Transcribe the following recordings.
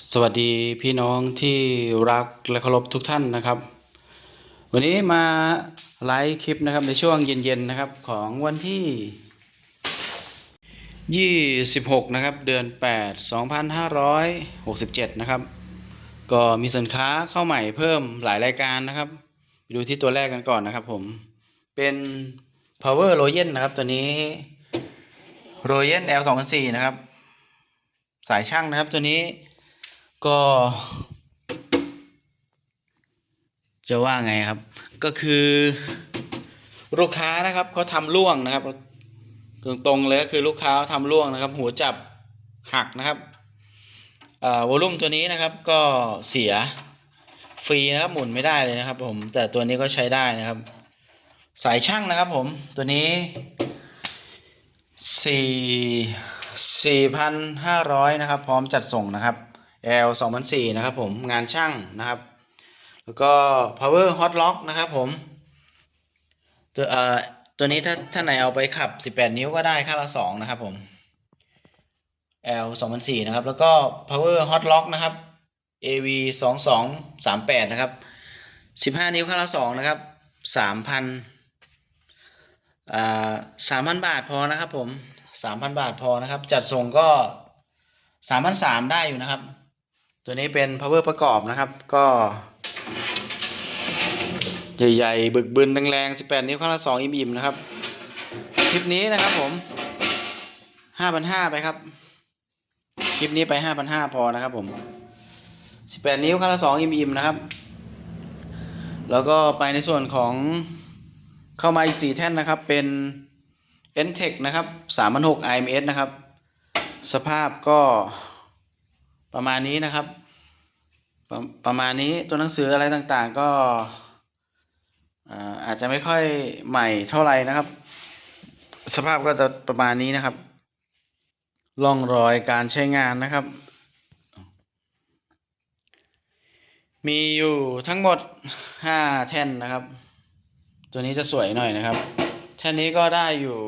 สวัสดีพี่น้องที่รักและเคารพทุกท่านนะครับ วันนี้มาไลฟ์คลิปนะครับในช่วงเย็นๆนะครับของวันที่ 26 นะครับ เดือน 8 2567 นะครับ ก็มีสินค้าเข้าใหม่เพิ่มหลายรายการนะครับ ไปดูที่ตัวแรกกันก่อนนะครับผม เป็น power r o y e n นะครับตัวนี้ r o y e n L 2 0 0นะครับ สายช่างนะครับตัวนี้ ก็ จะว่าไงครับ ก็คือลูกค้านะครับเขาทำร่วงนะครับ ตรงๆเลยก็คือลูกค้าทำร่วงนะครับ หัวจับหักนะครับอ่าวอลลุ่มตัวนี้นะครับก็เสียฟรีนะครับหมุนไม่ได้เลยนะครับ ผมแต่ตัวนี้ก็ใช้ได้นะครับ สายช่างนะครับผมตัวนี้สี่สี่พันห้าร้อยนะครับ พร้อมจัดส่งนะครับ L สองพันสี่นะครับผมงานช่างนะครับ แล้วก็ power hot lock นะครับผม ตัวเอ่อตัวนี้ถ้าถ้าไหนเอาไปขับ 18 นิ้วก็ได้ค่าละ 2 นะครับผม L 2004นะครับ แล้วก็ power hot lock นะครับ AV 2238นะครับ 15 นิ้วค่าละ 2 นะครับ 3,000อ่า3,000 บาทพอนะครับผม 3,000 บาทพอนะครับ จัดส่งก็3,300ได้อยู่นะครับ ตัวนี้เป็น power ประกอบนะครับ ก็ ใหญ่ๆ บึกบึนแรงๆ 18 นิ้วข้างละ2อิ่มๆ นะครับ คลิปนี้นะครับผม 5,500 ไปครับ คลิปนี้ไป 5,500 พอนะครับผม 18 นิ้วข้างละ2อิ่มๆ นะครับ แล้วก็ไปในส่วนของเข้ามาอีก 4 แท่นนะครับ เป็น n t e c h นะครับ 3,600 IMS นะครับ สภาพก็ ประมาณนี้นะครับประประมาณนี้ตัวหนังสืออะไรต่างๆ ก็อาจจะไม่ค่อยใหม่เท่าไหร่นะครับ สภาพก็จะประมาณนี้นะครับร่องรอยการใช้งานนะครับ มีอยู่ทั้งหมดห้าแท่นนะครับ ตัวนี้จะสวยหน่อยนะครับ แท่นนี้ก็ได้อยู่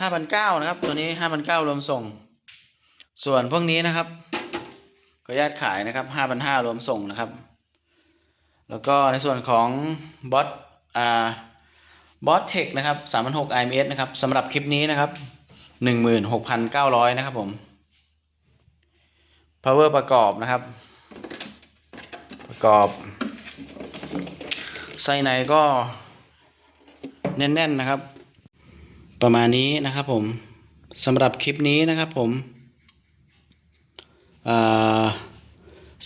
ห้าพันเก้านะครับ ตัวนี้ห้าพันเก้ารวมส่ง ส่วนพวกนี้นะครับขออนุญาตขายนะครับห้าพันห้ารวมส่งนะครับ แล้วก็ในส่วนของบอสอ่าบอสเทคนะครับสามพันหก IMS นะครับสำหรับคลิปนี้นะครับหนึ่งหมื่นหกพันเก้าร้อยนะครับผม power ประกอบนะครับ ประกอบไส้ในก็แน่นๆนะครับ ประมาณนี้นะครับผมสำหรับคลิปนี้นะครับผม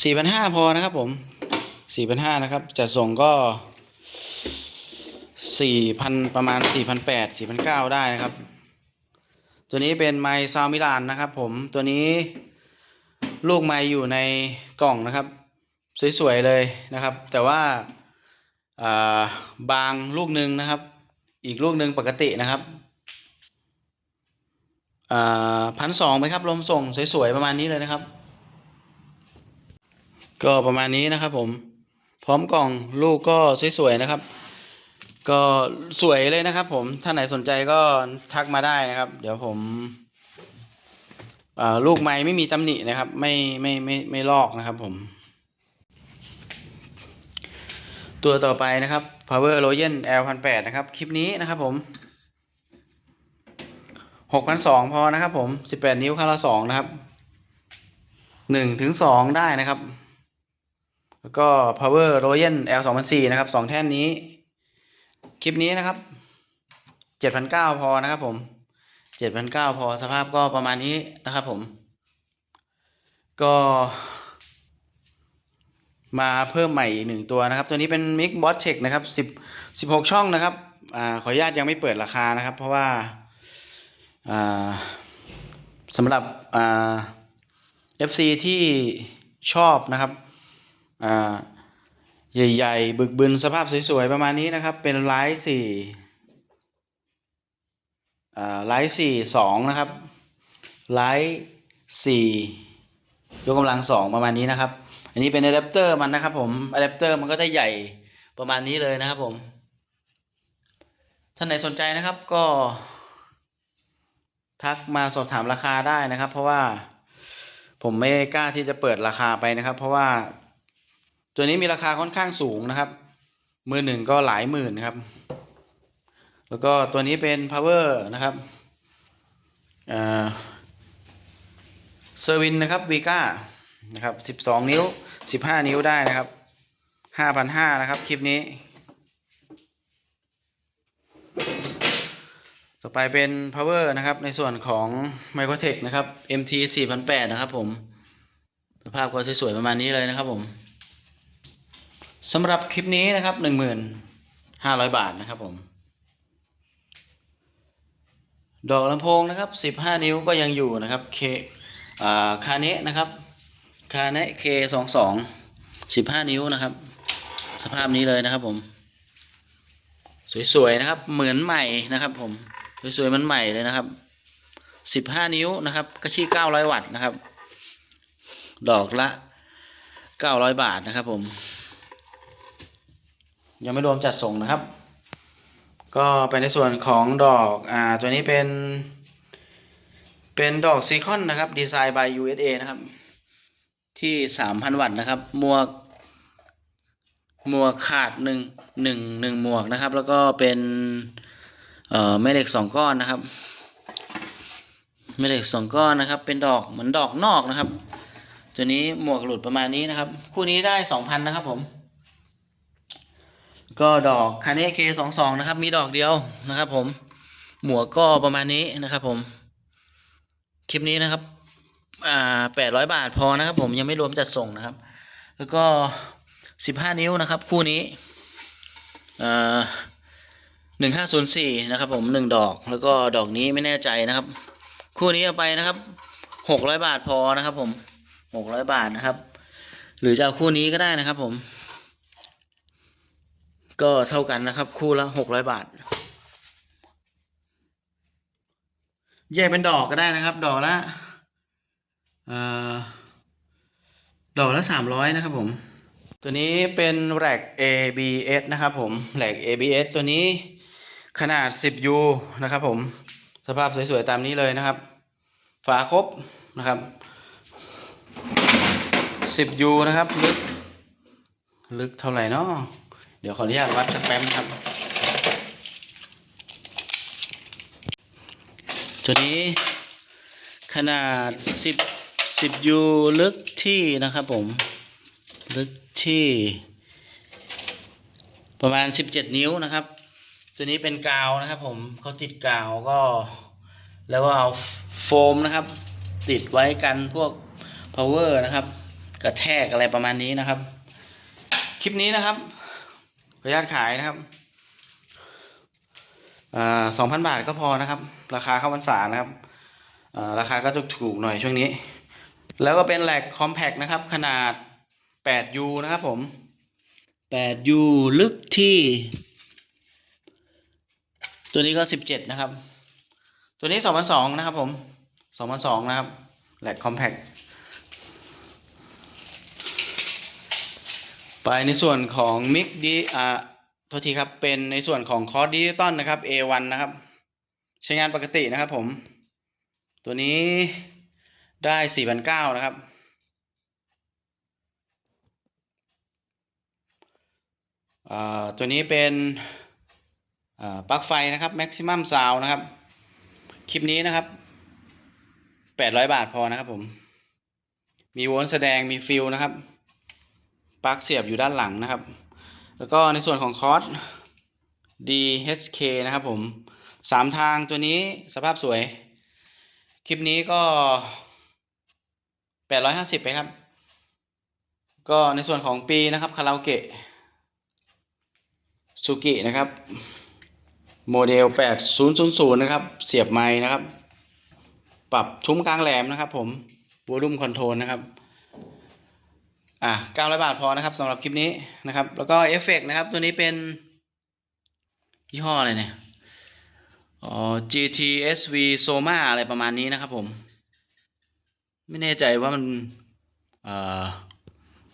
สี่พันห้าพอนะครับผมสี่พันห้านะครับจัดส่งก็สี่พันประมาณสี่พันแปดสี่พันเก้าได้นะครับ ตัวนี้เป็นไมซาวมิลานนะครับผมตัวนี้ลูกไมอยู่ในกล่องนะครับ สวยๆเลยนะครับ แต่ว่าาบางลูกหนึ่งนะครับ อีกลูกหนึ่งปกตินะครับ พันสองไหมครับลมส่งสวยๆประมาณนี้เลยนะครับ ก็ประมาณนี้นะครับผมพร้อมกล่องลูกก็สวยๆนะครับ ก็สวยเลยนะครับ ผมถ้าไหนสนใจก็ทักมาได้นะครับ เดี๋ยวผมอ่าลูกไม้ไม่มีตำหนินะครับ ไม่ไม่ไม่ไม่ลอกนะครับ ผม ตัวต่อไปนะครับ Power r o y e n L 1 8 0นะครับ คลิปนี้นะครับผม 6,200พอนะครับผม18นิ้วข้างละ2นะครับ1ถึง2ได้นะครับ แล้วก็ power royal l 2 0 0นสี่นะครับสองแท่นนี้ คลิปนี้นะครับเจ็ดพันเก้าพอนะครับผมเจ็ดพันเก้าพอสภาพก็ประมาณนี้นะครับผม ก็มาเพิ่มใหม่อีกหนึ่งตัวนะครับ ตัวนี้เป็น Mic Bot Tech นะครับสิบสิบหกช่องนะครับอ่าขออนุญาตยังไม่เปิดราคานะครับ เพราะว่า สำหรับเอ่า FC ที่ชอบนะครับใหญ่ๆ บึกบึนสภาพสวยๆ ประมาณนี้นะครับ เป็นไลท์สี่ไลท์สี่สองนะครับไลท์สี่ยกกำลังสองประมาณนี้นะครับ อันนี้เป็นอะแดปเตอร์มันนะครับผมอะแดปเตอร์มันก็จะใหญ่ประมาณนี้เลยนะครับผม ท่านไหนสนใจนะครับก็ ทักมาสอบถามราคาได้นะครับ เพราะว่าผมไม่กล้าที่จะเปิดราคาไปนะครับ เพราะว่าตัวนี้มีราคาค่อนข้างสูงนะครับมือหนึ่งก็หลายหมื่นครับ แล้วก็ตัวนี้เป็น power นะครับเอ่อเซอร์วินนะครับวีก้านะครับสิบสองนิ้วสิบห้านิ้วได้นะครับห้าพันห้านะครับ คลิปนี้ ต่อไปเป็น power นะครับ ในส่วนของ Microtech นะครับ MT 4008นะครับผม สภาพก็สวยๆประมาณนี้เลยนะครับผมสำหรับคลิปนี้นะครับ 1,500 บาทนะครับผม ดอกลำโพงนะครับ 15 นิ้วก็ยังอยู่นะครับ K อ่าคาเนะนะครับคาเนะ K22 15 นิ้วนะครับ สภาพนี้เลยนะครับผม สวยๆนะครับ เหมือนใหม่นะครับผม สวยๆมันใหม่เลยนะครับ15นิ้วนะครับกระชี้900วัตต์นะครับ ดอกละ900บาทนะครับผม ยังไม่รวมจัดส่งนะครับ ก็ไปในส่วนของดอกอ่าตัวนี้เป็น เป็นดอกซีคอนนะครับดีไซน์ by USA นะครับ ที่3,000วัตต์นะครับหมวกหมวกขาดหนึ่งหนึ่งหนึ่งหมวกนะครับ แล้วก็เป็น เอ่อแม่เหล็กสองก้อนนะครับแม่เหล็กสองก้อนนะครับ เป็นดอกเหมือนดอกนอกนะครับ ตัวนี้หมวกหลุดประมาณนี้นะครับ คู่นี้ได้สองพันนะครับผม ก็ดอกคาเนเคสองสองนะครับ มีดอกเดียวนะครับผมหมวกก็ประมาณนี้นะครับผม คลิปนี้นะครับ อ่าแปดร้อยบาทพอนะครับ ผมยังไม่รวมจัดส่งนะครับ แล้วก็สิบห้านิ้วนะครับ คู่นี้อ่า หนึ่งห้าศูนย์สี่นะครับผมหนึ่งดอกแล้วก็ดอกนี้ไม่แน่ใจนะครับ คู่นี้เอาไปนะครับหกร้อยบาทพอนะครับ ผมหกร้อยบาทนะครับ หรือจะเอาคู่นี้ก็ได้นะครับ ผม ก็เท่ากันนะครับ คู่ละหกร้อยบาท แยกเป็นดอกก็ได้นะครับ ดอกละอดอกละสามร้อยนะครับ ผม ตัวนี้เป็นแร็ก ABS นะครับ ผมแร็ก ABS ตัวนี้ ขนาด 10U นะครับผม สภาพสวยๆ ตามนี้เลยนะครับ ฝาครบนะครับ 10U นะครับ ลึก ลึกเท่าไหร่นาะเดี๋ยวขออนุญาตวัดสักแป๊บครับ ตัวนี้ขนาด 10 10U ลึกที่นะครับผม ลึกที่ ประมาณ 17 นิ้วนะครับ ตัวนี้เป็นกาวนะครับ ผมเขาติดกาวก็ แล้วก็เอาโฟมนะครับ ติดไว้กันพวก power นะครับ กระแทกอะไรประมาณนี้นะครับ คลิปนี้นะครับขออนุญาตขายนะครับสองพันบาทก็พอนะครับ ราคาเข้าพรรษานะครับราคาก็จะถูกหน่อยช่วงนี้ แล้วก็เป็นแหลกคอมแพกนะครับ ขนาด 8U นะครับผม 8U ลึกที่ ตัวนี้ก็17นะครับ ตัวนี้2002นสองนะครับผม2002นสองนะครับแหลกคอมแพกไปในส่วนของมิกดีอ่าโทษทีครับ เป็นในส่วนของคอร์สดิจิตอลนะครับ A1 นะครับ ใช้งานปกตินะครับผม ตัวนี้ได้4,900นเก้านะครับอ่าตัวนี้เป็น ปลั๊กไฟนะครับ maximum sound นะครับ คลิปนี้นะครับ 800 บาทพอนะครับผม มีโวลต์แสดงมีฟิลนะครับ ปลั๊กเสียบอยู่ด้านหลังนะครับ แล้วก็ในส่วนของคอร์ส DHK นะครับผมสามทางตัวนี้สภาพสวย คลิปนี้ก็ 850 ไปครับ ก็ในส่วนของปีนะครับคาราโอเกะซูกินะครับ โมเดล 8000 นะครับ เสียบไม้นะครับ ปรับทุ้มกลางแหลมนะครับผมวอลุ่มคอนโทรลนะครับ อะ900 บาทพอนะครับสำหรับคลิปนี้นะครับ แล้วก็เอฟเฟกนะครับ ตัวนี้เป็นยี่ห้ออะไรเนี่ย อ๋อ GTSV Soma อะไรประมาณนี้นะครับผม ไม่แน่ใจว่ามัน เอ่อ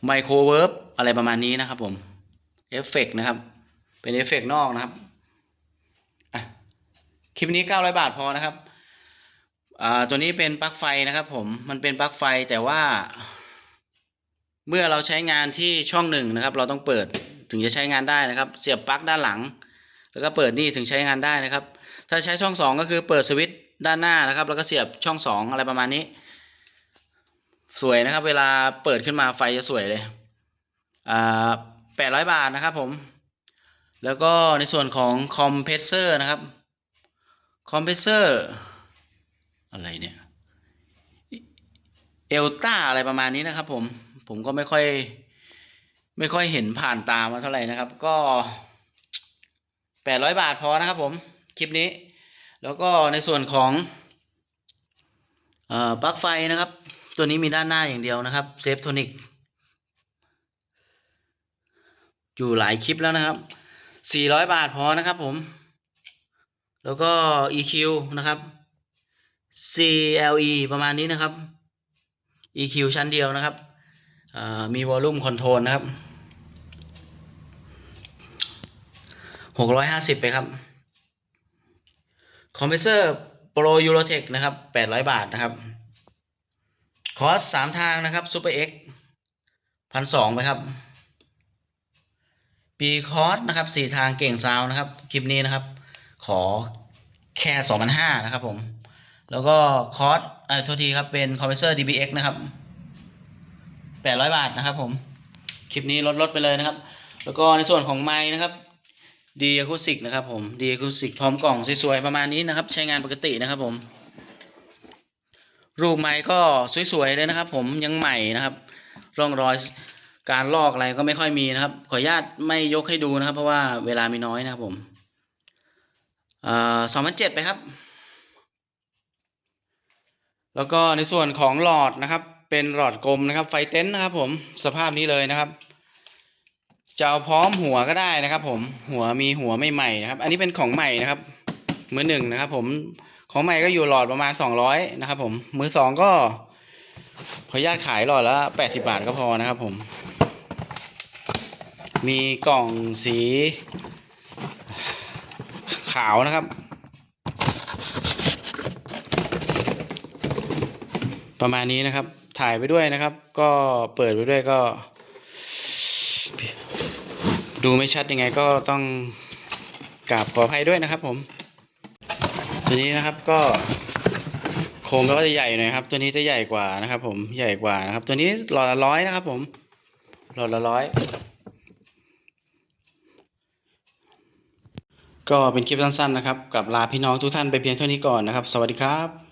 ไมโครเวิร์บอะไรประมาณนี้นะครับผม เอฟเฟกนะครับ เป็นเอฟเฟกนอกนะครับ คลิปนี้ 900 บาทพอนะครับอ่าตัวนี้เป็นปลั๊กไฟนะครับ ผมมันเป็นปลั๊กไฟแต่ว่า เมื่อเราใช้งานที่ช่องหนึ่งนะครับ เราต้องเปิดถึงจะใช้งานได้นะครับ เสียบปลั๊กด้านหลัง แล้วก็เปิดนี่ถึงใช้งานได้นะครับ ถ้าใช้ช่องสองก็คือเปิดสวิตช์ด้านหน้านะครับ แล้วก็เสียบช่องสองอะไรประมาณนี้ สวยนะครับ เวลาเปิดขึ้นมาไฟจะสวยเลยอ่าแปดร้อยบาทนะครับผม แล้วก็ในส่วนของคอมเพรสเซอร์นะครับ คอมเพรสเซอร์อะไรเนี่ยเอลต้าอะไรประมาณนี้นะครับผม ผมก็ไม่ค่อย ไม่ค่อยเห็นผ่านตามาเท่าไหร่นะครับ ก็แปดร้อยบาทพอนะครับผม คลิปนี้ แล้วก็ในส่วนของอปลั๊กไฟนะครับ ตัวนี้มีด้านหน้าอย่างเดียวนะครับเซฟโทนิกอยู่หลายคลิปแล้วนะครับสี่ร้อยบาทพอนะครับผม แล้วก็ EQ นะครับ CLE ประมาณนี้นะครับ EQ ชั้นเดียวนะครับมี Volume Control นะครับหกร้อยห้าสิบไปครับคอมเพรสเซอร์ Pro Eurotech นะครับแปดร้อยบาทนะครับ คอร์สสามทางนะครับ Super X พันสองไปครับ ปีคอร์สนะครับสี่ทางเก่งซาวนะครับ คลิปนี้นะครับ ขอแค่สองพันห้านะครับผม แล้วก็คอร์สเอ่อโทษทีครับ เป็นคอมเพรสเซอร์ DBX นะครับแปดร้อยบาทนะครับผม คลิปนี้ลดลดไปเลยนะครับ แล้วก็ในส่วนของไม้นะครับดีอะคูสิกนะครับผมดีอะคูสิกพร้อมกล่องสวยๆ ประมาณนี้นะครับ ใช้งานปกตินะครับผม รูปไม้ก็สวยๆ เลยนะครับ ผมยังใหม่นะครับ ร่องรอยการลอกอะไรก็ไม่ค่อยมีนะครับ ขออนุญาตไม่ยกให้ดูนะครับ เพราะว่าเวลามีน้อยนะครับผม อ่าสองพันเจ็ดไปครับ แล้วก็ในส่วนของหลอดนะครับ เป็นหลอดกลมนะครับ ไฟเต็นท์นะครับ ผมสภาพนี้เลยนะครับจะเอาพร้อมหัวก็ได้นะครับ ผมหัวมีหัวไม่ใหม่นะครับ อันนี้เป็นของใหม่นะครับ มือหนึ่งนะครับ ผมของใหม่ก็อยู่หลอดประมาณสองร้อยนะครับ ผมมือสองก็ขออนุญาตขายหลอดละแปดสิบาทก็พอนะครับ ผม มีกล่องสี ขาวนะครับ ประมาณนี้นะครับ ถ่ายไปด้วยนะครับ ก็เปิดไปด้วยก็ ดูไม่ชัดยังไงก็ต้องกราบขออภัยด้วยนะครับ ผม ตัวนี้นะครับก็โครงก็จะใหญ่หน่อยครับ ตัวนี้จะใหญ่กว่านะครับ ผมใหญ่กว่านะครับ ตัวนี้หลอดละร้อยนะครับ ผมหลอดละร้อย ก็เป็นคลิปสั้นๆนะครับกับลาพี่น้องทุกท่านไปเพียงเท่านี้ก่อนนะครับ สวัสดีครับ